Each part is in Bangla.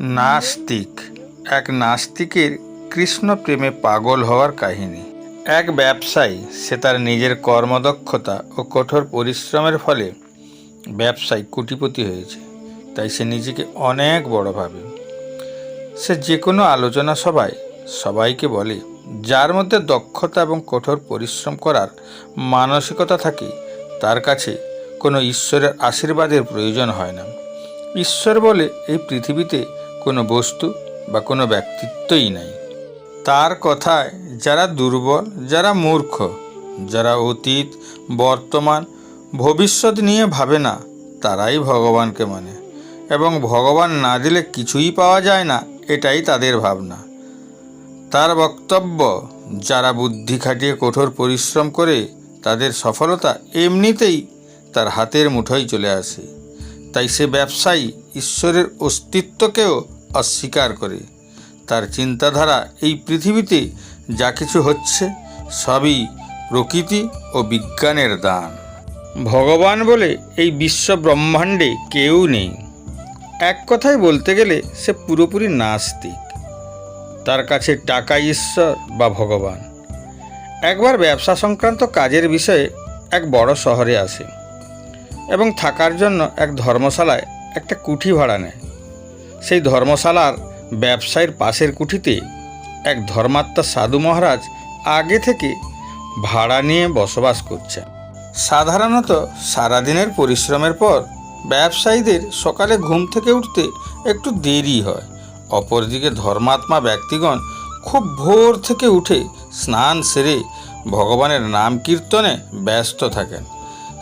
নাস্তিক। এক নাস্তিকের কৃষ্ণ প্রেমে পাগল হওয়ার কাহিনী। এক ব্যবসায়ী, সে তার নিজের কর্মদক্ষতা ও কঠোর পরিশ্রমের ফলে ব্যবসায় কুটিপতি হয়েছে। তাই সে নিজেকে অনেক বড় ভাবে। সে যে কোনো আলোচনা সভায় সবাইকে বলে, যার মধ্যে দক্ষতা এবং কঠোর পরিশ্রম করার মানসিকতা থাকে, তার কাছে কোনো ঈশ্বরের আশীর্বাদের প্রয়োজন হয় না। ঈশ্বর বলে, এই পৃথিবীতে কোনো বস্তু বা কোনো ব্যক্তিত্বই নাই। তার কথায় যারা দুর্বল, যারা মূর্খ, যারা অতীত, বর্তমান, ভবিষ্যৎ নিয়ে ভাবে না, তারাই ভগবানকে মানে। এবং ভগবান না দিলে কিছুই পাওয়া যায় না, এটাই তাদের ভাবনা। তার বক্তব্য, যারা বুদ্ধি খাটিয়ে কঠোর পরিশ্রম করে তাদের সফলতা এমনিতেই তার হাতের মুঠোয় চলে আসে। তাই সে ব্যবসায়ী, ঈশ্বরের অস্তিত্বকেও অস্বীকার করে। তার চিন্তাধারা এই পৃথিবীতে যা কিছু হচ্ছে সবই প্রকৃতি ও বিজ্ঞানের দান। ভগবান বলে এই বিশ্ব ব্রহ্মাণ্ডে কেউ নেই। এক কথায় বলতে গেলে সে পুরোপুরি নাস্তিক। তার কাছে টাকা ঈশ্বর বা ভগবান। একবার ব্যবসা সংক্রান্ত কাজের বিষয়ে এক বড় শহরে আসে এবং থাকার জন্য এক ধর্মশালায় একটা কুঠি ভাড়া নেয়। সেই ধর্মশালার ব্যবসায়ীর পাশের কুঠিতে এক ধর্মাত্মা সাধু মহারাজ আগে থেকে ভাড়া নিয়ে বসবাস করছে সাধারণত সারাদিনের পরিশ্রমের পর ব্যবসায়ীদের সকালে ঘুম থেকে উঠতে একটু দেরি হয়। অপরদিকে ধর্মাত্মা ব্যক্তিগণ খুব ভোর থেকে উঠে স্নান সেরে ভগবানের নাম কীর্তনে ব্যস্ত থাকেন।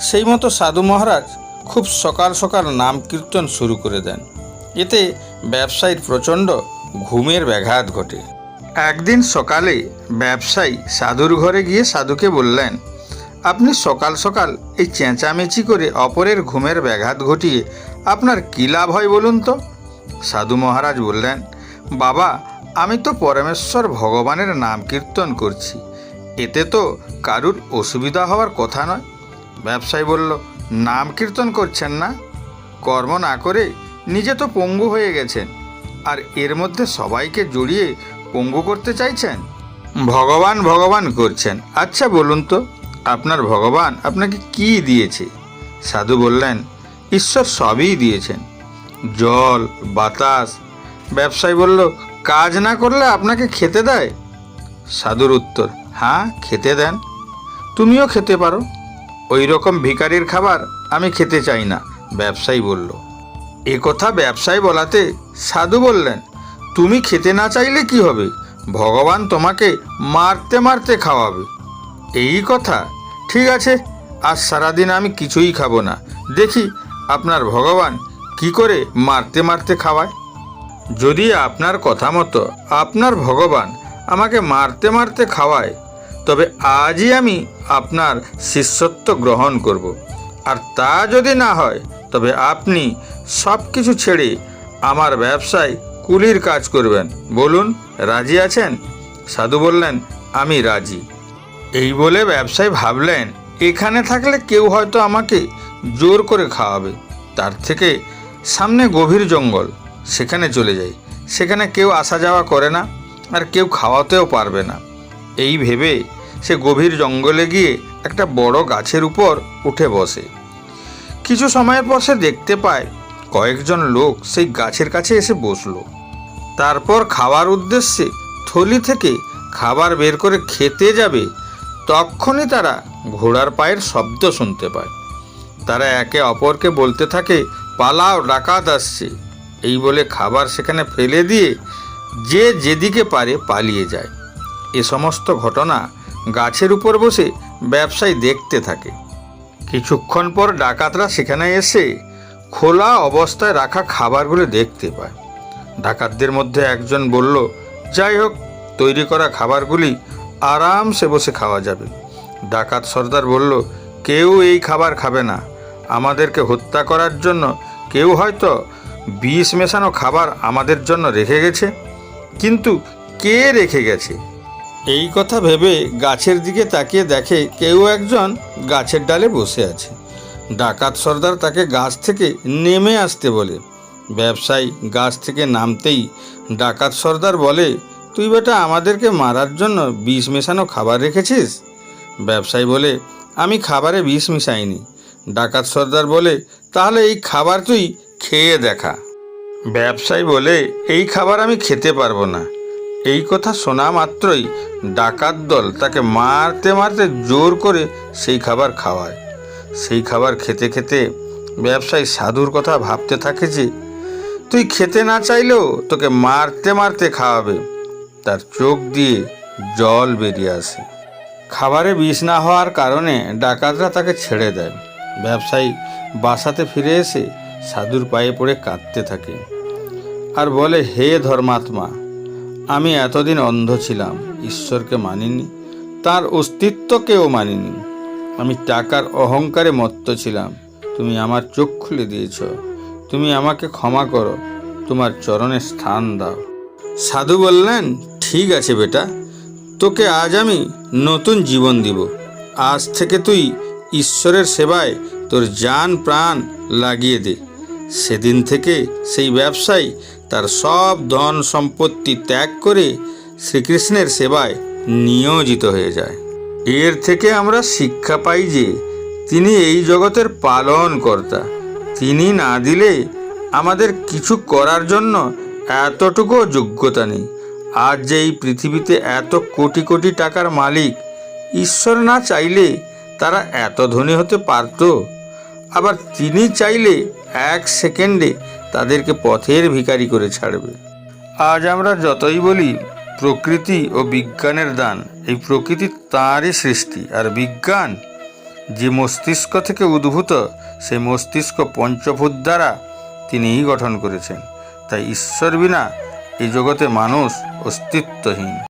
সেই মতো সাধু মহারাজ খুব সকাল সকাল নাম কীর্তন শুরু করে দেন। এতে ব্যবসায়ীর প্রচণ্ড ঘুমের ব্যাঘাত ঘটে। একদিন সকালে ব্যবসায়ী সাধুর ঘরে গিয়ে সাধুকে বললেন, আপনি সকাল সকাল এই চেঁচামেচি করে অপরের ঘুমের ব্যাঘাত ঘটিয়ে আপনার কী লাভ হয় বলুন তো? সাধু মহারাজ বললেন, বাবা, আমি তো পরমেশ্বর ভগবানের নাম কীর্তন করছি। এতে তো কারুর অসুবিধা হওয়ার কথা নয়। ব্যবসায়ী বলল, নাম কীর্তন করছেন না? কর্ম না করে নিজে তো পঙ্গু হয়ে গেছেন। আর এর মধ্যে সবাইকে জড়িয়ে পঙ্গু করতে চাইছেন? ভগবান ভগবান করছেন। আচ্ছা বলুন তো, আপনার ভগবান আপনাকে কি দিয়েছে? সাধু বললেন, ঈশ্বর সবই দিয়েছেন। জল, বাতাস। ব্যবসায়ী বলল, কাজ না করলে আপনাকে খেতে দেয়? সাধুর উত্তর হ্যাঁ খেতে দেন। তুমিও খেতে পারো। ওই রকম ভিকারির খাবার আমি খেতে চাই না, ব্যবসায়ী বলল। এ কথা ব্যবসায়ী বলাতে সাধু বললেন, তুমি খেতে না চাইলে কি হবে? ভগবান তোমাকে মারতে মারতে খাওয়াবে। এই কথা, ঠিক আছে, আজ সারাদিন আমি কিছুই খাব না। দেখি আপনার ভগবান কি করে মারতে মারতে খাওয়ায়? যদি আপনার কথা মতো আপনার ভগবান আমাকে মারতে মারতে খাওয়ায়, তবে আজই আমি আপনার শিষ্যত্ব গ্রহণ করব। আর তা যদি না হয় তবে আপনি সব কিছু ছেড়ে আমার ব্যবসায় কুলির কাজ করবেন। বলুন, রাজি আছেন? সাধু বললেন, আমি রাজি। এই বলে ব্যবসায়ী ভাবলেন, এখানে থাকলে কেউ হয়তো আমাকে জোর করে খাওয়াবে। তার থেকে সামনে গভীর জঙ্গল, সেখানে চলে যাই। সেখানে কেউ আসা যাওয়া করে না, আর কেউ খাওয়াতেও পারবে না। এই ভেবে সে গভীর জঙ্গলে গিয়ে একটা বড় গাছের উপর উঠে বসে। কিছু সময়ের পর সে দেখতে পায় কয়েকজন লোক সেই গাছের কাছে এসে বসল। তারপর খাওয়ার উদ্দেশ্যে থলি থেকে খাবার বের করে খেতে যাবে, তখনই তারা ঘোড়ার পায়ের শব্দ শুনতে পায়। তারা একে অপরকে বলতে থাকে, পালাও, ডাকাত আসছে। এই বলে খাবার সেখানে ফেলে দিয়ে যে যেদিকে পারে পালিয়ে যায়। এ সমস্ত ঘটনা গাছের উপর বসে ব্যবসায়ী দেখতে থাকে। কিছুক্ষণ পর ডাকাতরা সেখানে এসে খোলা অবস্থায় রাখা খাবারগুলো দেখতে পায়। ডাকাতদের মধ্যে একজন বলল, যাই হোক, তৈরি করা খাবারগুলি আরামসে বসে খাওয়া যাবে। ডাকাত সর্দার বলল, কেউ এই খাবার খাবে না। আমাদেরকে হত্যা করার জন্য কেউ হয়তো বিষ মেশানো খাবার আমাদের জন্য রেখে গেছে। কিন্তু কে রেখে গেছে? এই কথা ভেবে গাছের দিকে তাকিয়ে দেখে কেউ একজন গাছের ডালে বসে আছে। ডাকাত সর্দার তাকে গাছ থেকে নেমে আসতে বলে। ব্যবসায়ী গাছ থেকে নামতেই ডাকাত সর্দার বলে, তুই বেটা আমাদেরকে মারার জন্য বিষ মেশানো খাবার রেখেছিস? ব্যবসায়ী বলে, আমি খাবারে বিষ মিশাইনি। ডাকাত সর্দার বলে, তাহলে এই খাবার তুই খেয়ে দেখা। ব্যবসায়ী বলে, এই খাবার আমি খেতে পারব না। এই কথা শোনা মাত্রই ডাকাত দল তাকে মারতে মারতে জোর করে সেই খাবার খাওয়ায়। সেই খাবার খেতে খেতে ব্যবসায়ী সাধুর কথা ভাবতে থাকে যে, তুই খেতে না চাইলেও তোকে মারতে মারতে খাওয়াবে। তার চোখ দিয়ে জল বেরিয়ে আসে। খাবারে বিষ না হওয়ার কারণে ডাকাতরা তাকে ছেড়ে দেয়। ব্যবসায়ী বাসাতে ফিরে এসে সাধুর পায়ে পড়ে কাঁদতে থাকে। আর বলে, হে ধর্মাত্মা আমি এতদিন অন্ধ ছিলাম, ঈশ্বরকে মানিনি, তার অস্তিত্বকেও মানিনি। আমি টাকার অহংকারে মত্ত ছিলাম, তুমি আমার চোখ খুলে দিয়েছ, তুমি আমাকে ক্ষমা করো, তোমার চরণে স্থান দাও। সাধু বললেন, ঠিক আছে বেটা, তোকে আজ আমি নতুন জীবন দিব। আজ থেকে তুই ঈশ্বরের সেবায় তোর জান প্রাণ লাগিয়ে দে। সেদিন থেকে সেই ব্যবসায়ী তার সব ধন সম্পত্তি ত্যাগ করে শ্রীকৃষ্ণের সেবায় নিয়োজিত হয়ে যায়। এর থেকে আমরা শিক্ষা পাই যে তিনি এই জগতের পালন কর্তা। তিনি না দিলে আমাদের কিছু করার জন্য এতটুকু যোগ্যতা নেই। আজ যে এই পৃথিবীতে এত কোটি কোটি টাকার মালিক, ঈশ্বর না চাইলে তারা এত ধনী হতে পারতো। আবার তিনি চাইলে এক সেকেন্ডে তাদেরকে পথের ভিখারি করে ছাড়বে। আজ আমরা যতই বলি, প্রকৃতি ও বিজ্ঞানের দান, এই প্রকৃতি তাঁরই সৃষ্টি। আর বিজ্ঞান যে মস্তিষ্ক থেকে উদ্ভূত, সেই মস্তিষ্ক পঞ্চভূত দ্বারা তিনিই গঠন করেছেন। তাই ঈশ্বর বিনা এই জগতে মানুষ অস্তিত্বহীন।